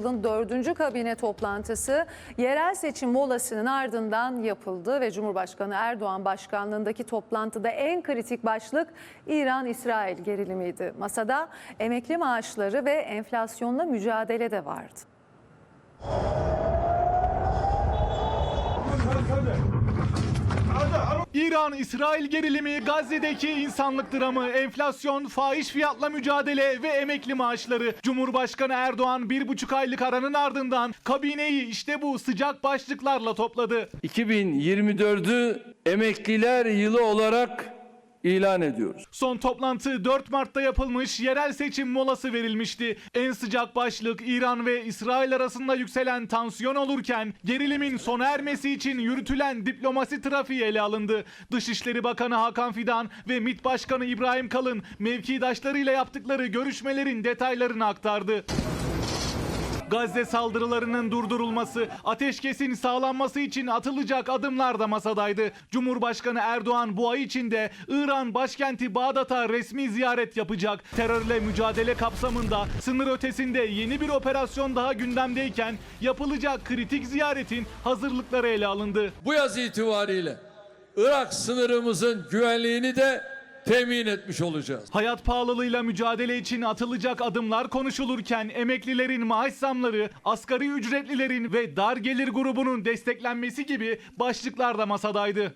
yılın dördüncü kabine toplantısı yerel seçim molasının ardından yapıldı ve Cumhurbaşkanı Erdoğan başkanlığındaki toplantıda en kritik başlık İran-İsrail gerilimiydi. Masada emekli maaşları ve enflasyonla mücadele de vardı. İran-İsrail gerilimi, Gazze'deki insanlık dramı, enflasyon, fahiş fiyatla mücadele ve emekli maaşları. Cumhurbaşkanı Erdoğan bir buçuk aylık aranın ardından kabineyi işte bu sıcak başlıklarla topladı. 2024'ü emekliler yılı olarak ilan ediyoruz. Son toplantı 4 Mart'ta yapılmış yerel seçim molası verilmişti. En sıcak başlık İran ve İsrail arasında yükselen tansiyon olurken gerilimin sona ermesi için yürütülen diplomasi trafiği ele alındı. Dışişleri Bakanı Hakan Fidan ve MİT Başkanı İbrahim Kalın mevkidaşlarıyla yaptıkları görüşmelerin detaylarını aktardı. Gazze saldırılarının durdurulması, ateşkesin sağlanması için atılacak adımlar da masadaydı. Cumhurbaşkanı Erdoğan bu ay içinde İran başkenti Bağdat'a resmi ziyaret yapacak. Terörle mücadele kapsamında sınır ötesinde yeni bir operasyon daha gündemdeyken yapılacak kritik ziyaretin hazırlıkları ele alındı. Bu yaz itibariyle Irak sınırımızın güvenliğini de temin etmiş olacağız. Hayat pahalılığıyla mücadele için atılacak adımlar konuşulurken emeklilerin maaş zamları, asgari ücretlilerin ve dar gelir grubunun desteklenmesi gibi başlıklar da masadaydı.